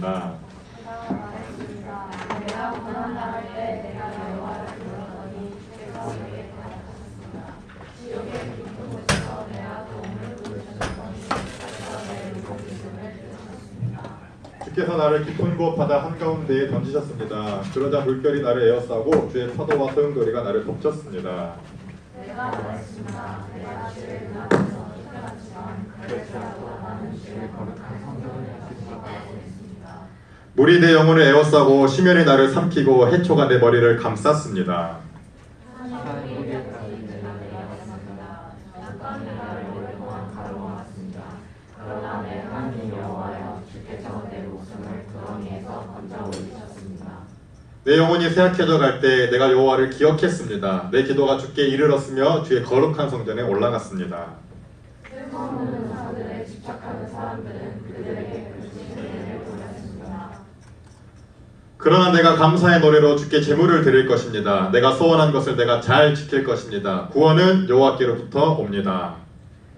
말했습니다. 주께서 나를 깊은 곳 바다 한가운데에 던지셨습니다. 그러자 물결이 나를 에워싸고 주의 파도와 소용돌이가 나를 덮쳤습니다. 내가 말했습니다. 내가 주를 응하면서 쫓겨났지만 그럴지라도 나는 주의 거룩한 성경을. 물이 내 영혼을 에워싸고 심연이 나를 삼키고 해초가 내 머리를 감쌌습니다. 내 영혼이 쇠약해져 갈 때 내가 여호와를 기억했습니다. 내 기도가 주께 이르렀으며 주의 거룩한 성전에 올라갔습니다. 쓸모없는 사들에 집착하는 사람들은 그들에게 불신을 보냈습니다. 그러나 내가 감사의 노래로 주께 제물을 드릴 것입니다. 내가 소원한 것을 내가 잘 지킬 것입니다. 구원은 여호와께로부터 옵니다.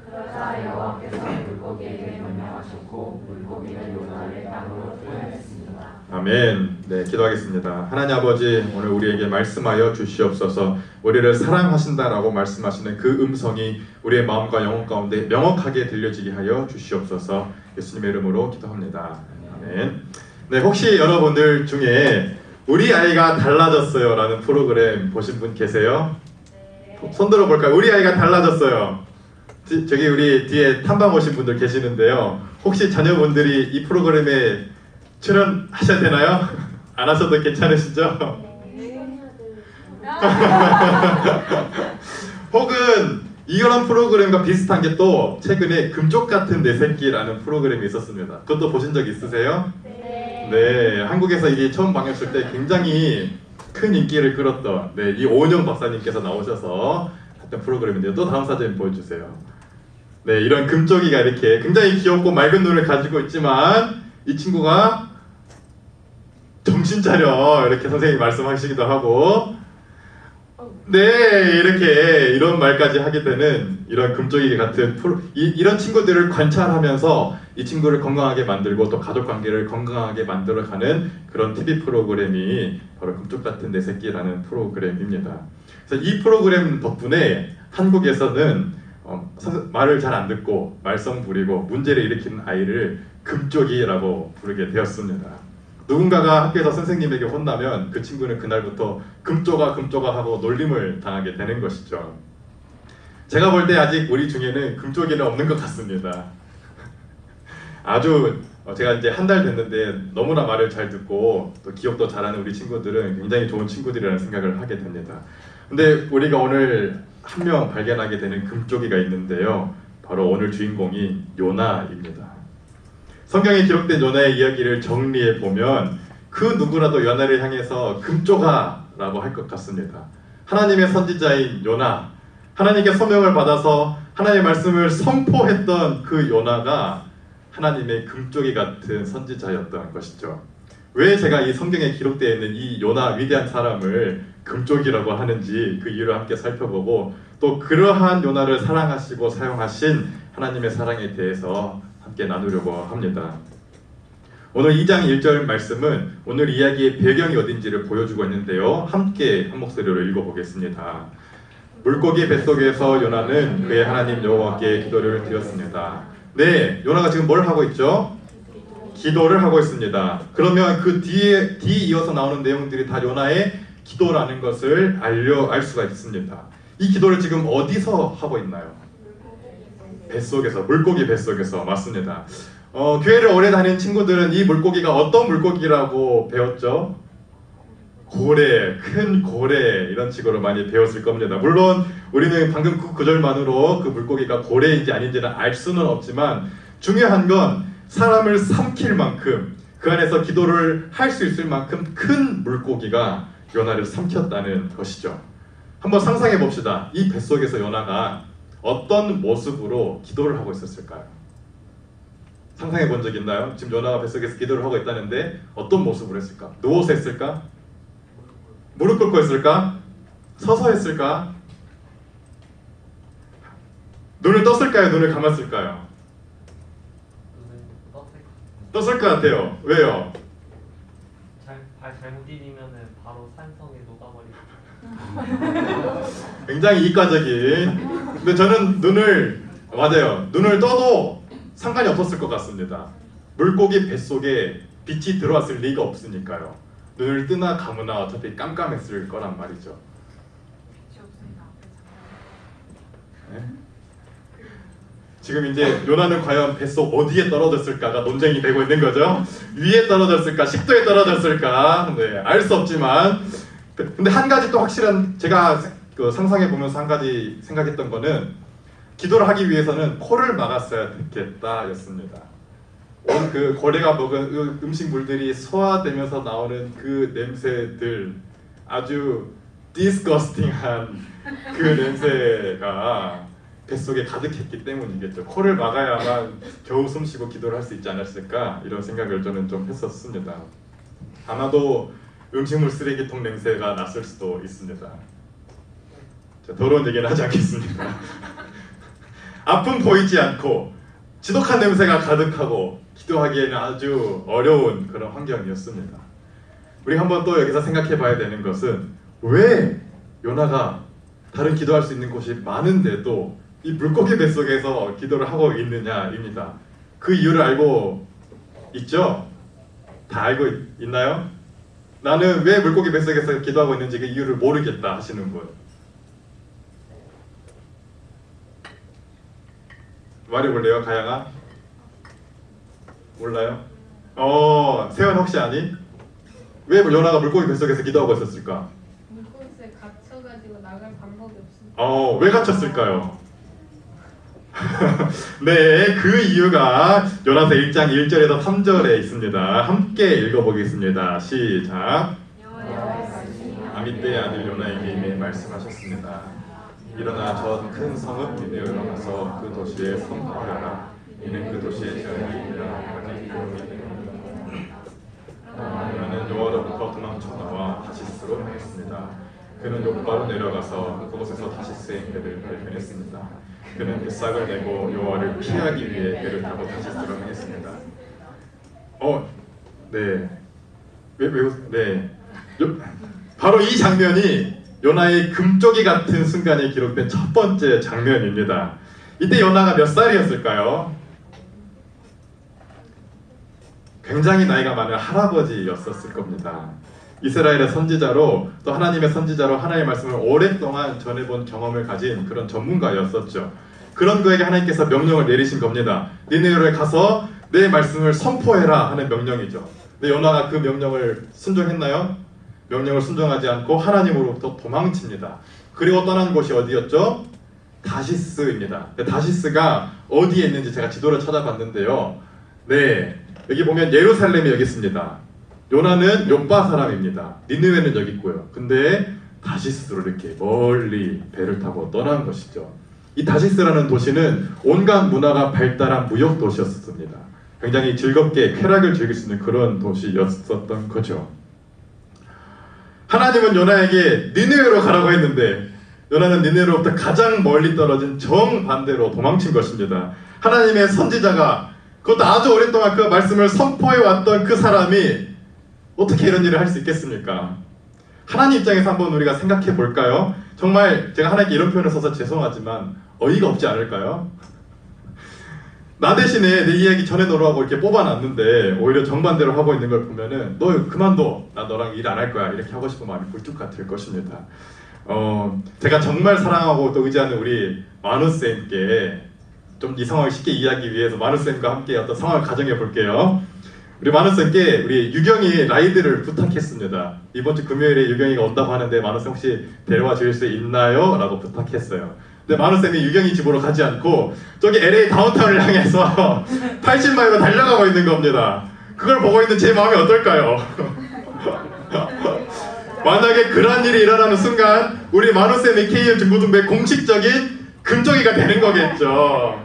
그러자 여호와께서 물고기에게 명령하셨고 물고기는 요나를 땅으로 풀어냈습니다. 아멘. 네, 기도하겠습니다. 하나님 아버지, 오늘 우리에게 말씀하여 주시옵소서. 우리를 사랑하신다라고 말씀하시는 그 음성이 우리의 마음과 영혼 가운데 명확하게 들려지게 하여 주시옵소서. 예수님의 이름으로 기도합니다. 아멘. 네, 혹시 여러분들 중에 우리 아이가 달라졌어요 라는 프로그램 보신 분 계세요? 손 들어 볼까요? 우리 아이가 달라졌어요. 디- 저기 우리 뒤에 탐방 오신 분들 계시는데요. 혹시 자녀분들이 이 프로그램에 출연하셔야 되나요? 안 하셔도 괜찮으시죠? 혹은 이런 프로그램과 비슷한 게 또 최근에 금쪽 같은 내 새끼라는 프로그램이 있었습니다. 그것도 보신 적 있으세요? 네, 한국에서 이게 처음 방영했을 때 굉장히 큰 인기를 끌었던 네, 이 오은영 박사님께서 나오셔서 했던 프로그램인데요. 또 다음 사진 보여주세요. 네, 이런 금쪽이가 이렇게 굉장히 귀엽고 맑은 눈을 가지고 있지만 이 친구가 정신 차려 이렇게 선생님이 말씀하시기도 하고 네 이렇게 이런 말까지 하게 되는 이런 금쪽이 같은 프로, 이, 이런 친구들을 관찰하면서 이 친구를 건강하게 만들고 또 가족 관계를 건강하게 만들어가는 그런 TV 프로그램이 바로 금쪽 같은 내 새끼라는 프로그램입니다. 그래서 이 프로그램 덕분에 한국에서는 어, 선- 말을 잘 안 듣고 말썽 부리고 문제를 일으키는 아이를 금쪽이라고 부르게 되었습니다. 누군가가 학교에서 선생님에게 혼나면 그 친구는 그날부터 금쪽아 금쪽아 하고 놀림을 당하게 되는 것이죠. 제가 볼 때 아직 우리 중에는 금쪽이는 없는 것 같습니다. 아주 어, 제가 이제 한 달 됐는데 너무나 말을 잘 듣고 또 기억도 잘하는 우리 친구들은 굉장히 좋은 친구들이라는 생각을 하게 됩니다. 근데 우리가 오늘 한 명 발견하게 되는 금쪽이가 있는데요. 바로 오늘 주인공이 요나입니다. 성경에 기록된 요나의 이야기를 정리해 보면 그 누구라도 요나를 향해서 금쪽아라고 할 것 같습니다. 하나님의 선지자인 요나, 하나님께 소명을 받아서 하나님의 말씀을 선포했던 그 요나가 하나님의 금쪽이 같은 선지자였던 것이죠. 왜 제가 이 성경에 기록되어 있는 이 요나 위대한 사람을 금쪽이라고 하는지 그 이유를 함께 살펴보고 또 그러한 요나를 사랑하시고 사용하신 하나님의 사랑에 대해서 함께 나누려고 합니다. 오늘 2장 1절 말씀은 오늘 이야기의 배경이 어딘지를 보여주고 있는데요. 함께 한 목소리로 읽어보겠습니다. 물고기 뱃속에서 요나는 그의 하나님 여호와께 기도를 드렸습니다. 네, 요나가 지금 뭘 하고 있죠? 기도를 하고 있습니다. 그러면 그 뒤에 뒤 이어서 나오는 내용들이 다 요나의 기도라는 것을 알려 알 수가 있습니다. 이 기도를 지금 어디서 하고 있나요? 뱃속에서 물고기 뱃속에서 맞습니다. 어, 교회를 오래 다닌 친구들은 이 물고기가 어떤 물고기라고 배웠죠? 고래, 큰 고래 이런 식으로 많이 배웠을 겁니다. 물론 우리는 방금 그 구절만으로 그 물고기가 고래인지 아닌지는 알 수는 없지만 중요한 건 사람을 삼킬 만큼 그 안에서 기도를 할 수 있을 만큼 큰 물고기가 요나를 삼켰다는 것이죠. 한번 상상해 봅시다. 이 뱃속에서 요나가 어떤 모습으로 기도를 하고 있었을까요? 상상해 본 적 있나요? 지금 요나가 뱃속에서 기도를 하고 있다는데 어떤 모습으로 했을까? 누워서 했을까? 무릎 꿇고 했을까? 서서 했을까? 눈을 떴을까요? 눈을 감았을까요? 떴을 것 같아요. 왜요? 잘, 발 잘못 디디면은 바로 산성에 녹아버리고 굉장히 이과적인. 근데 저는 눈을 맞아요. 눈을 떠도 상관이 없었을 것 같습니다. 물고기 뱃속에 빛이 들어왔을 리가 없으니까요. 눈을 뜨나 감으나 어차피 깜깜했을 거란 말이죠. 네? 지금 이제 요나는 과연 뱃속 어디에 떨어졌을까가 논쟁이 되고 있는 거죠. 위에 떨어졌을까, 식도에 떨어졌을까, 네, 알 수 없지만, 근데 한 가지 또 확실한 제가 그 상상해 보면서 한 가지 생각했던 거는 기도를 하기 위해서는 코를 막았어야 됐겠다였습니다. 온그 고래가 먹은 그 음식물들이 소화되면서 나오는 그 냄새들 아주 디스커스팅한 그 냄새가 뱃속에 가득했기 때문이겠죠. 코를 막아야만 겨우 숨쉬고 기도를 할 수 있지 않았을까 이런 생각을 저는 좀 했었습니다. 아마도 음식물 쓰레기통 냄새가 났을 수도 있습니다. 자, 더러운 얘기는 하지 않겠습니다. 아픔 보이지 않고 지독한 냄새가 가득하고 기도하기에는 아주 어려운 그런 환경이었습니다. 우리 한번 또 여기서 생각해 봐야 되는 것은 왜 요나가 다른 기도할 수 있는 곳이 많은데도 이 물고기 뱃속에서 기도를 하고 있느냐입니다. 그 이유를 알고 있죠? 다 알고 있, 있나요? 나는 왜 물고기 뱃속에서 기도하고 있는지 그 이유를 모르겠다 하시는 분. 말해볼래요, 가양아? 몰라요? 어, 세연 혹시 아니? 왜 연아가 물고기 뱃속에서 기도하고 있었을까? 물고기에 갇혀가지고 나갈 방법이 없습니다. 어, 왜 갇혔을까요? 네, 그 이유가 요나서 1장 1절에서 3절에 있습니다. 함께 읽어보겠습니다. 시작. 아미떼의 아들 요나에게 말씀하셨습니다. 일어나 저 큰 성읍 니네로 가서 그 도시에 선포하라. 이는 그 도시의 이름이 되느니라. 요나는 여호와로부터 도망쳐 나와 다시스로 향했습니다. 그는 욕바로 내려가서 그곳에서 다시스의 배를 발견했습니다. 그는 뱃삭을 내고 여호와를 피하기 위해 배를 타고 다시스로 향했습니다. 어, 네. 왜, 왜, 웃- 네. 요- 바로 이 장면이 요나의 금쪽이 같은 순간에 기록된 첫 번째 장면입니다. 이때 요나가 몇 살이었을까요? 굉장히 나이가 많은 할아버지였었을 겁니다. 이스라엘의 선지자로 또 하나님의 선지자로 하나님의 말씀을 오랫동안 전해본 경험을 가진 그런 전문가였었죠. 그런 그에게 하나님께서 명령을 내리신 겁니다. 니네로에 가서 내 말씀을 선포해라 하는 명령이죠. 근데 요나가 그 명령을 순종했나요? 명령을 순종하지 않고 하나님으로부터 도망칩니다. 그리고 떠난 곳이 어디였죠? 다시스입니다. 다시스가 어디에 있는지 제가 지도를 찾아봤는데요. 네, 여기 보면 예루살렘이 여기 있습니다. 요나는 요빠 사람입니다. 니느웨는 여기 있고요. 근데 다시스로 이렇게 멀리 배를 타고 떠난 것이죠. 이 다시스라는 도시는 온갖 문화가 발달한 무역 도시였습니다. 굉장히 즐겁게 쾌락을 즐길 수 있는 그런 도시였었던 거죠. 하나님은 요나에게 니느웨로 가라고 했는데 요나는 니느웨로부터 가장 멀리 떨어진 정반대로 도망친 것입니다. 하나님의 선지자가 그것도 아주 오랫동안 그 말씀을 선포해 왔던 그 사람이 어떻게 이런 일을 할 수 있겠습니까? 하나님 입장에서 한번 우리가 생각해 볼까요? 정말 제가 하나님께 이런 표현을 써서 죄송하지만 어이가 없지 않을까요? 나 대신에 내 이야기 전해놓으라고 이렇게 뽑아놨는데 오히려 정반대로 하고 있는 걸 보면은 너 그만둬 나 너랑 일 안 할 거야 이렇게 하고 싶은 마음이 굴뚝 같을 것입니다. 어 제가 정말 사랑하고 또 의지하는 우리 마누 쌤께 좀 이 상황을 쉽게 이해하기 위해서 마누 쌤과 함께 어떤 상황을 가정해 볼게요. 우리 마누 쌤께 우리 유경이 라이드를 부탁했습니다. 이번 주 금요일에 유경이가 온다고 하는데 마누 쌤 혹시 데려와 주실 수 있나요? 라고 부탁했어요. 근데 마누 쌤이 유경이 집으로 가지 않고 저기 LA 다운타운을 향해서 80마일로 달려가고 있는 겁니다. 그걸 보고 있는 제 마음이 어떨까요? 만약에 그런 일이 일어나는 순간 우리 마누 쌤이 KL 중고등부의 공식적인 금쪽이가 되는 거겠죠.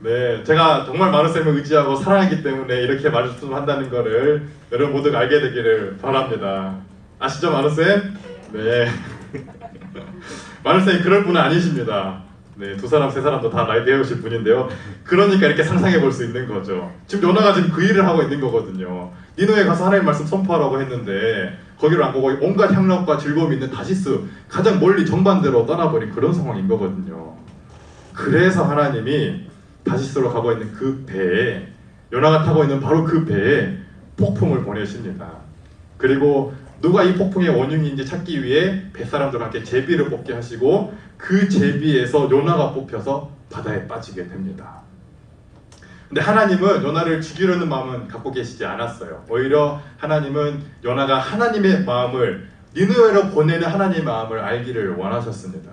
네, 제가 정말 마누 쌤을 의지하고 사랑하기 때문에 이렇게 말씀한다는 거를 여러분 모두가 알게 되기를 바랍니다. 아시죠, 마누 쌤? 네. 마누 쌤이 그럴 분은 아니십니다. 네, 두 사람 세 사람도 다 나이 되으실 분인데요. 그러니까 이렇게 상상해 볼 수 있는 거죠. 지금 요나가 지금 그 일을 하고 있는 거거든요. 니누에 가서 하나님 말씀 선포하라고 했는데 거기를 안 보고 온갖 향락과 즐거움이 있는 다시스 가장 멀리 정반대로 떠나버린 그런 상황인 거거든요. 그래서 하나님이 다시스로 가고 있는 그 배에 요나가 타고 있는 바로 그 배에 폭풍을 보내십니다. 그리고 누가 이 폭풍의 원흉인지 찾기 위해 뱃사람들과 함께 제비를 뽑게 하시고 그 제비에서 요나가 뽑혀서 바다에 빠지게 됩니다. 근데 하나님은 요나를 죽이려는 마음은 갖고 계시지 않았어요. 오히려 하나님은 요나가 하나님의 마음을 니느웨로 보내는 하나님의 마음을 알기를 원하셨습니다.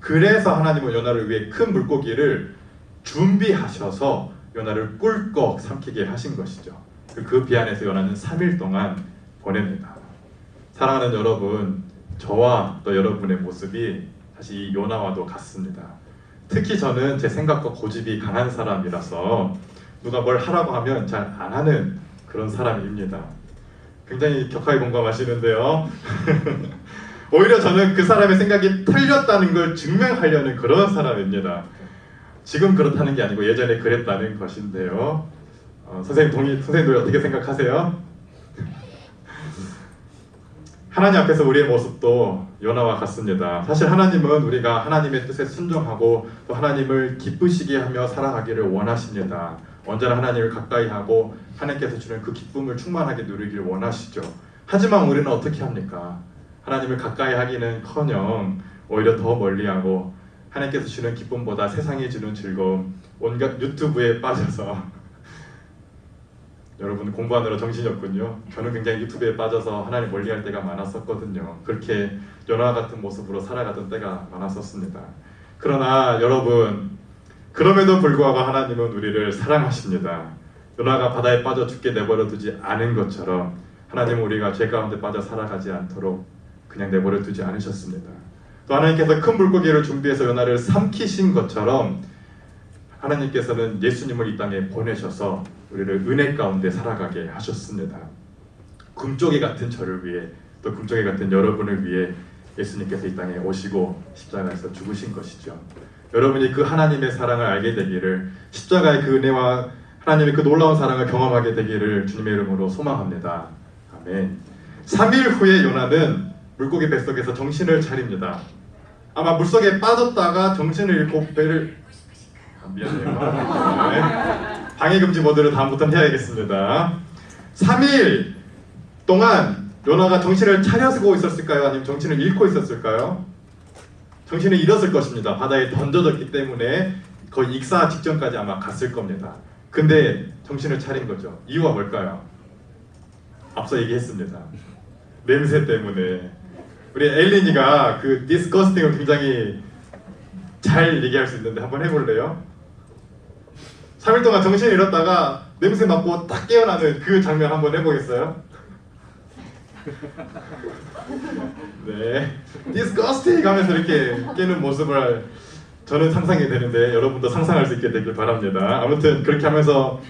그래서 하나님은 요나를 위해 큰 물고기를 준비하셔서 요나를 꿀꺽 삼키게 하신 것이죠. 그 비 안에서 요나는 3일 동안 보냅니다. 사랑하는 여러분, 저와 또 여러분의 모습이 사실 이 요나와도 같습니다. 특히 저는 제 생각과 고집이 강한 사람이라서 누가 뭘 하라고 하면 잘 안 하는 그런 사람입니다. 굉장히 격하게 공감하시는데요. 오히려 저는 그 사람의 생각이 틀렸다는 걸 증명하려는 그런 사람입니다. 지금 그렇다는 게 아니고 예전에 그랬다는 것인데요. 어, 선생님 동의, 선생님들 어떻게 생각하세요? 하나님 앞에서 우리의 모습도 요나와 같습니다. 사실 하나님은 우리가 하나님의 뜻에 순종하고 또 하나님을 기쁘시게 하며 살아가기를 원하십니다. 언제나 하나님을 가까이 하고 하나님께서 주는 그 기쁨을 충만하게 누리기를 원하시죠. 하지만 우리는 어떻게 합니까? 하나님을 가까이 하기는커녕 오히려 더 멀리하고 하나님께서 주는 기쁨보다 세상이 주는 즐거움, 온갖 유튜브에 빠져서 여러분 공부하느라 정신이 없군요. 저는 굉장히 유튜브에 빠져서 하나님 멀리할 때가 많았었거든요. 그렇게 연화 같은 모습으로 살아가던 때가 많았었습니다. 그러나 여러분 그럼에도 불구하고 하나님은 우리를 사랑하십니다. 연화가 바다에 빠져 죽게 내버려 두지 않은 것처럼 하나님은 우리가 죄 가운데 빠져 살아가지 않도록 그냥 내버려 두지 않으셨습니다. 또 하나님께서 큰 물고기를 준비해서 연화를 삼키신 것처럼 하나님께서는 예수님을 이 땅에 보내셔서 우리를 은혜 가운데 살아가게 하셨습니다. 금쪽이 같은 저를 위해 또 금쪽이 같은 여러분을 위해 예수님께서 이 땅에 오시고 십자가에서 죽으신 것이죠. 여러분이 그 하나님의 사랑을 알게 되기를 십자가의 그 은혜와 하나님의 그 놀라운 사랑을 경험하게 되기를 주님의 이름으로 소망합니다. 아멘. 3일 후에 요나는 물고기 뱃속에서 정신을 차립니다. 아마 물속에 빠졌다가 정신을 잃고 배를 아, 미안해요. 네. 방해금지 모드를 다음부터는 해야겠습니다. 3일 동안 요나가 정신을 차려고 있었을까요? 아니면 정신을 잃고 있었을까요? 정신을 잃었을 것입니다. 바다에 던져졌기 때문에 거의 익사 직전까지 아마 갔을 겁니다. 근데 정신을 차린 거죠. 이유가 뭘까요? 앞서 얘기했습니다. 냄새 때문에 우리 엘린이가 그 디스커스팅을 굉장히 잘 얘기할 수 있는데 한번 해볼래요? 3일 동안 정신을 잃었다가 냄새 맡고 딱 깨어나는 그 장면 한번 해보겠어요? 네, disgusting 하면서 이렇게 깨는 모습을 저는 상상이 되는데 여러분도 상상할 수 있게 되길 바랍니다. 아무튼 그렇게 하면서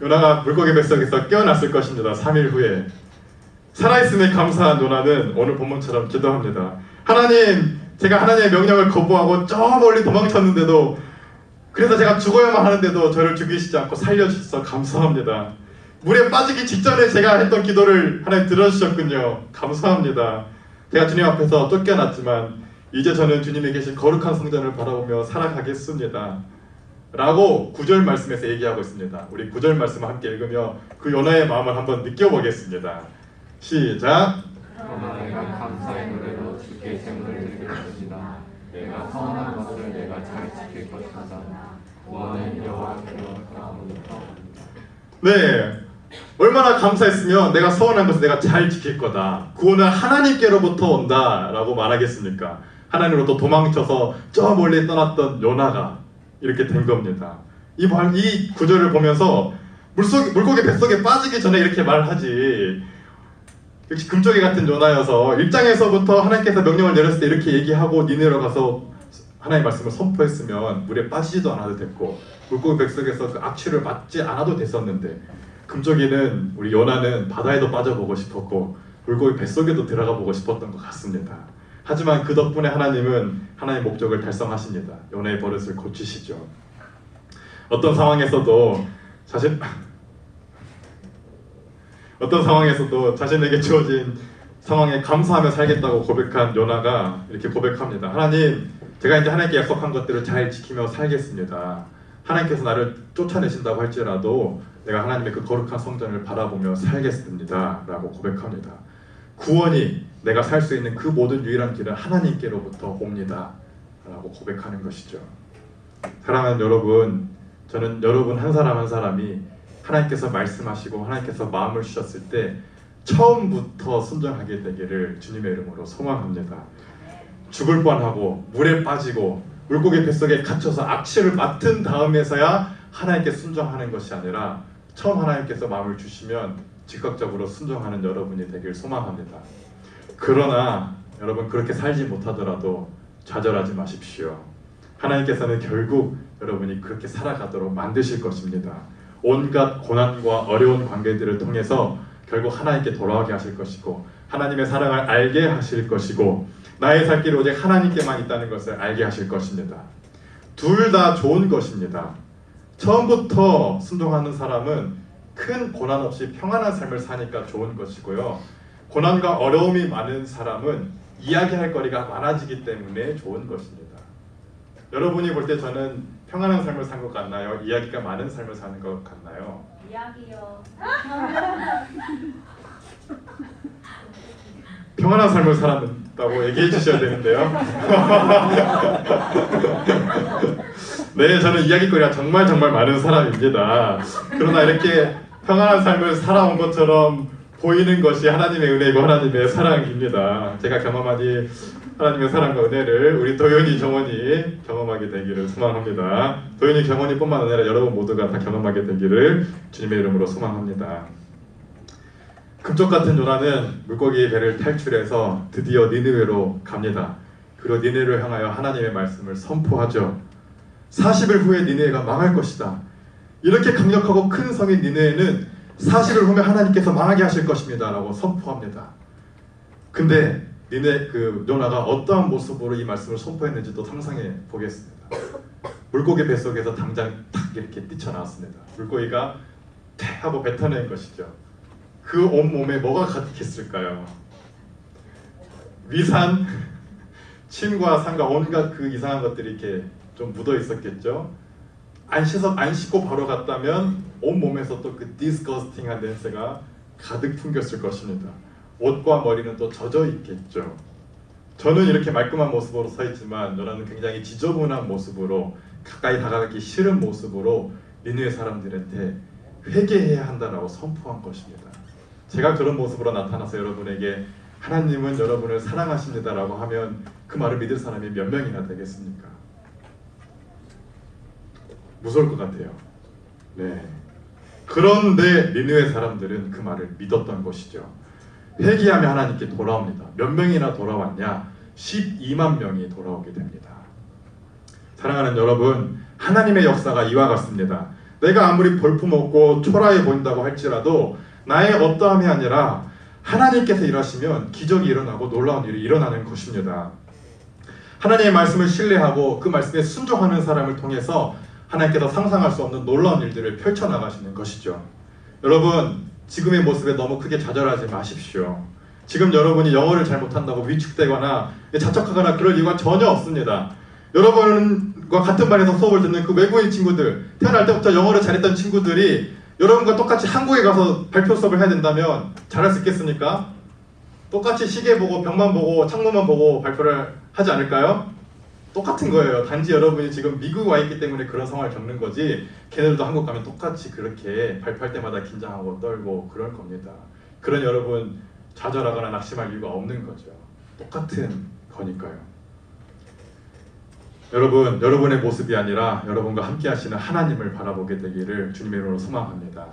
요나가 물고기 뱃속에서 깨어났을 것입니다. 3일 후에 살아있음에 감사한 요나는 오늘 본문처럼 기도합니다. 하나님, 제가 하나님의 명령을 거부하고 저 멀리 도망쳤는데도 그래서 제가 죽어야만 하는데도 저를 죽이시지 않고 살려주셔서 감사합니다. 물에 빠지기 직전에 제가 했던 기도를 하나님 들어주셨군요. 감사합니다. 제가 주님 앞에서 쫓겨났지만 이제 저는 주님이 계신 거룩한 성전을 바라보며 살아가겠습니다. 라고 구절 말씀에서 얘기하고 있습니다. 우리 구절 말씀 함께 읽으며 그 요나의 마음을 한번 느껴보겠습니다. 시작. 감사의 노래로 주께 드릴 것이다. 내가 선한 것을 내가 잘 지킬 것이다. 구원은 여호와께로부터 네. 얼마나 감사했으면 내가 서원한 것을 내가 잘 지킬 거다. 구원은 하나님께로부터 온다라고 말하겠습니까? 하나님으로부터 도망쳐서 저 멀리 떠났던 요나가 이렇게 된 겁니다. 이, 말, 이 구절을 보면서 물속, 물고기 뱃속에 빠지기 전에 이렇게 말하지. 역시 금쪽이 같은 요나여서 일장에서부터 하나님께서 명령을 내렸을 때 이렇게 얘기하고 니네로 가서 하나님의 말씀을 선포했으면 물에 빠지지도 않아도 됐고 물고기 뱃속에서 그 악취를 맡지 않아도 됐었는데 금쪽이는 우리 요나는 바다에도 빠져보고 싶었고 물고기 뱃속에도 들어가 보고 싶었던 것 같습니다. 하지만 그 덕분에 하나님은 하나님의 목적을 달성하십니다. 요나의 버릇을 고치시죠. 어떤 상황에서도 자신 어떤 상황에서도 자신에게 주어진 상황에 감사하며 살겠다고 고백한 요나가 이렇게 고백합니다. 하나님, 제가 이제 하나님께 약속한 것들을 잘 지키며 살겠습니다. 하나님께서 나를 쫓아내신다고 할지라도 내가 하나님의 그 거룩한 성전을 바라보며 살겠습니다. 라고 고백합니다. 구원이 내가 살 수 있는 그 모든 유일한 길은 하나님께로부터 옵니다. 라고 고백하는 것이죠. 사랑하는 여러분, 저는 여러분 한 사람 한 사람이 하나님께서 말씀하시고 하나님께서 마음을 주셨을 때 처음부터 순종하게 되기를 주님의 이름으로 소망합니다. 죽을 뻔하고 물에 빠지고 물고기 뱃속에 갇혀서 악취를 맡은 다음에서야 하나님께 순종하는 것이 아니라 처음 하나님께서 마음을 주시면 즉각적으로 순종하는 여러분이 되길 소망합니다. 그러나 여러분 그렇게 살지 못하더라도 좌절하지 마십시오. 하나님께서는 결국 여러분이 그렇게 살아가도록 만드실 것입니다. 온갖 고난과 어려운 관계들을 통해서 결국 하나님께 돌아오게 하실 것이고 하나님의 사랑을 알게 하실 것이고 나의 살 길이 오직 하나님께만 있다는 것을 알게 하실 것입니다. 둘 다 좋은 것입니다. 처음부터 순종하는 사람은 큰 고난 없이 평안한 삶을 사니까 좋은 것이고요. 고난과 어려움이 많은 사람은 이야기할 거리가 많아지기 때문에 좋은 것입니다. 여러분이 볼 때 저는 평안한 삶을 산 것 같나요? 이야기가 많은 삶을 사는 것 같나요? 이야기요. 평안한 삶을 살았다고 얘기해 주셔야 되는데요. 네, 저는 이야기거리가 정말 정말 많은 사람입니다. 그러나 이렇게 평안한 삶을 살아온 것처럼 보이는 것이 하나님의 은혜이고 하나님의 사랑입니다. 제가 경험하니 하나님의 사랑과 은혜를 우리 도현이 정원이 경험하게 되기를 소망합니다. 도현이 경원이뿐만 아니라 여러분 모두가 다 경험하게 되기를 주님의 이름으로 소망합니다. 금쪽 같은 요나는 물고기의 배를 탈출해서 드디어 니느웨로 갑니다. 그리고 니느웨를 향하여 하나님의 말씀을 선포하죠. 40일 후에 니느웨가 망할 것이다. 이렇게 강력하고 큰 성인 니느웨는 40일 후에 하나님께서 망하게 하실 것입니다 라고 선포합니다. 근데 니네 그 요나가 어떠한 모습으로 이 말씀을 선포했는지도 상상해 보겠습니다. 물고기 뱃속에서 당장 탁 이렇게 뛰쳐나왔습니다. 물고기가 태 하고 뱉어낸 것이죠. 그 온몸에 뭐가 가득했을까요? 위산, 침과 상과 온갖 그 이상한 것들이 이렇게 좀 묻어 있었겠죠. 안 씻어 안 씻고 바로 갔다면 온 몸에서 또 그 디스커스팅한 냄새가 가득 풍겼을 것입니다. 옷과 머리는 또 젖어 있겠죠. 저는 이렇게 말끔한 모습으로 서 있지만 너라는 굉장히 지저분한 모습으로 가까이 다가가기 싫은 모습으로 니누의 사람들한테 회개해야 한다라고 선포한 것입니다. 제가 그런 모습으로 나타나서 여러분에게 하나님은 여러분을 사랑하십니다라고 하면 그 말을 믿을 사람이 몇 명이나 되겠습니까? 무서울 것 같아요. 네. 그런데 니느웨 사람들은 그 말을 믿었던 것이죠. 회개하며 하나님께 돌아옵니다. 몇 명이나 돌아왔냐? 12만 명이 돌아오게 됩니다. 사랑하는 여러분, 하나님의 역사가 이와 같습니다. 내가 아무리 볼품없고 초라해 보인다고 할지라도 나의 어떠함이 아니라 하나님께서 일하시면 기적이 일어나고 놀라운 일이 일어나는 것입니다. 하나님의 말씀을 신뢰하고 그 말씀에 순종하는 사람을 통해서 하나님께서 상상할 수 없는 놀라운 일들을 펼쳐 나가시는 것이죠. 여러분, 지금의 모습에 너무 크게 좌절하지 마십시오. 지금 여러분이 영어를 잘 못한다고 위축되거나 자책하거나 그럴 이유가 전혀 없습니다. 여러분과 같은 반에서 수업을 듣는 그 외국인 친구들, 태어날 때부터 영어를 잘했던 친구들이 여러분과 똑같이 한국에 가서 발표 수업을 해야 된다면 잘할 수 있겠습니까? 똑같이 시계 보고 벽만 보고 창문만 보고 발표를 하지 않을까요? 똑같은 거예요. 단지 여러분이 지금 미국 와 있기 때문에 그런 상황을 겪는 거지. 걔네들도 한국 가면 똑같이 그렇게 발표할 때마다 긴장하고 떨고 그럴 겁니다. 그런 여러분 좌절하거나 낙심할 이유가 없는 거죠. 똑같은 거니까요. 여러분, 여러분의 모습이 아니라 여러분과 함께 하시는 하나님을 바라보게 되기를 주님의 이름으로 소망합니다.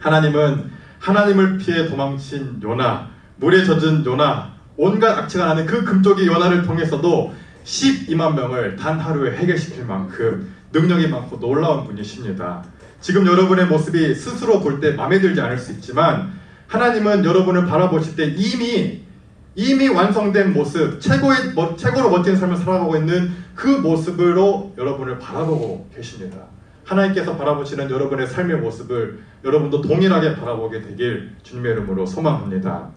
하나님은 하나님을 피해 도망친 요나, 물에 젖은 요나, 온갖 악취가 나는 그 금쪽이 요나를 통해서도 12만 명을 단 하루에 해결시킬 만큼 능력이 많고 놀라운 분이십니다. 지금 여러분의 모습이 스스로 볼 때 마음에 들지 않을 수 있지만 하나님은 여러분을 바라보실 때 이미 이미 완성된 모습, 최고의 멋- 최고로 멋진 삶을 살아가고 있는 그 모습으로 여러분을 바라보고 계십니다. 하나님께서 바라보시는 여러분의 삶의 모습을 여러분도 동일하게 바라보게 되길 주님의 이름으로 소망합니다.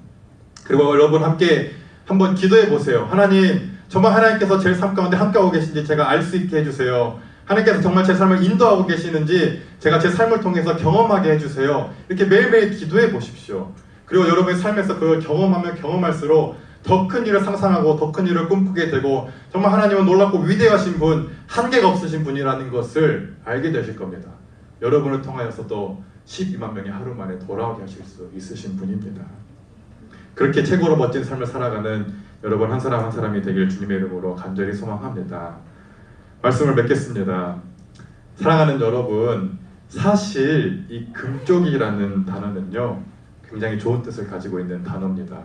그리고 여러분 함께 한번 기도해 보세요. 하나님, 정말 하나님께서 제 삶 가운데 함께하고 계신지 제가 알 수 있게 해주세요. 하나님께서 정말 제 삶을 인도하고 계시는지 제가 제 삶을 통해서 경험하게 해주세요. 이렇게 매일매일 기도해 보십시오. 그리고 여러분의 삶에서 그걸 경험하면 경험할수록 더 큰 일을 상상하고 더 큰 일을 꿈꾸게 되고 정말 하나님은 놀랍고 위대하신 분, 한계가 없으신 분이라는 것을 알게 되실 겁니다. 여러분을 통하여서도 12만 명이 하루 만에 돌아오게 하실 수 있으신 분입니다. 그렇게 최고로 멋진 삶을 살아가는 여러분 한 사람 한 사람이 되길 주님의 이름으로 간절히 소망합니다. 말씀을 맺겠습니다. 사랑하는 여러분, 사실 이 금쪽이라는 단어는요, 굉장히 좋은 뜻을 가지고 있는 단어입니다.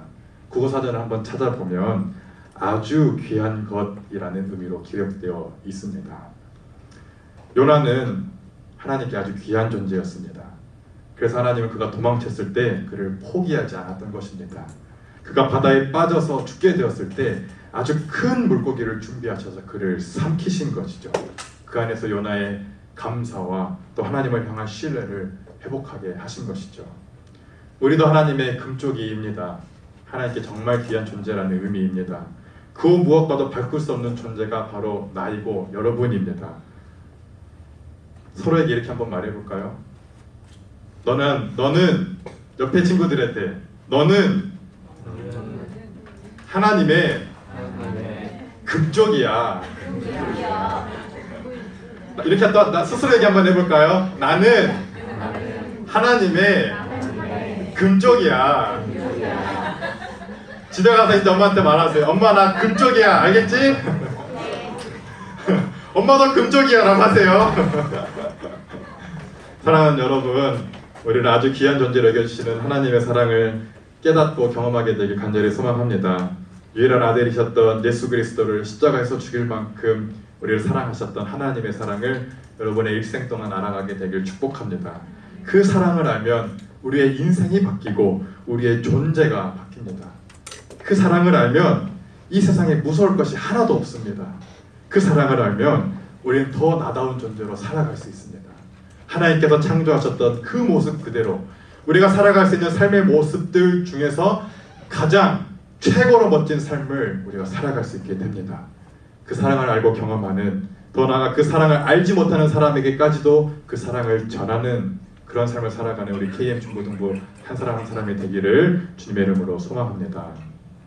국어 사전을 한번 찾아보면 아주 귀한 것이라는 의미로 기록되어 있습니다. 요나는 하나님께 아주 귀한 존재였습니다. 그래서 하나님은 그가 도망쳤을 때 그를 포기하지 않았던 것입니다. 그가 바다에 빠져서 죽게 되었을 때 아주 큰 물고기를 준비하셔서 그를 삼키신 것이죠. 그 안에서 요나의 감사와 또 하나님을 향한 신뢰를 회복하게 하신 것이죠. 우리도 하나님의 금쪽이입니다. 하나님께 정말 귀한 존재라는 의미입니다. 그 무엇과도 바꿀 수 없는 존재가 바로 나이고 여러분입니다. 서로에게 이렇게 한번 말해볼까요? 너는 너는 옆에 친구들한테 너는 하나님의 금쪽이야. 이렇게 또 나 스스로에게 한번 해볼까요? 나는 하나님의 금쪽이야. 집에 가서 이제 엄마한테 말하세요. 엄마 나 금쪽이야. 알겠지? 엄마도 금쪽이야 라고 하세요. 사랑하는 여러분, 우리를 아주 귀한 존재로 여겨주시는 하나님의 사랑을 깨닫고 경험하게 되길 간절히 소망합니다. 유일한 아들이셨던 예수 그리스도를 십자가에서 죽일 만큼 우리를 사랑하셨던 하나님의 사랑을 여러분의 일생 동안 알아가게 되길 축복합니다. 그 사랑을 알면 우리의 인생이 바뀌고 우리의 존재가 바뀝니다. 그 사랑을 알면 이 세상에 무서울 것이 하나도 없습니다. 그 사랑을 알면 우리는 더 나다운 존재로 살아갈 수 있습니다. 하나님께서 창조하셨던 그 모습 그대로 우리가 살아갈 수 있는 삶의 모습들 중에서 가장 최고로 멋진 삶을 우리가 살아갈 수 있게 됩니다. 그 사랑을 알고 경험하는 더 나아가 그 사랑을 알지 못하는 사람에게까지도 그 사랑을 전하는 그런 삶을 살아가는 우리 KM 중고등부 한 사람 한 사람이 되기를 주님의 이름으로 소망합니다.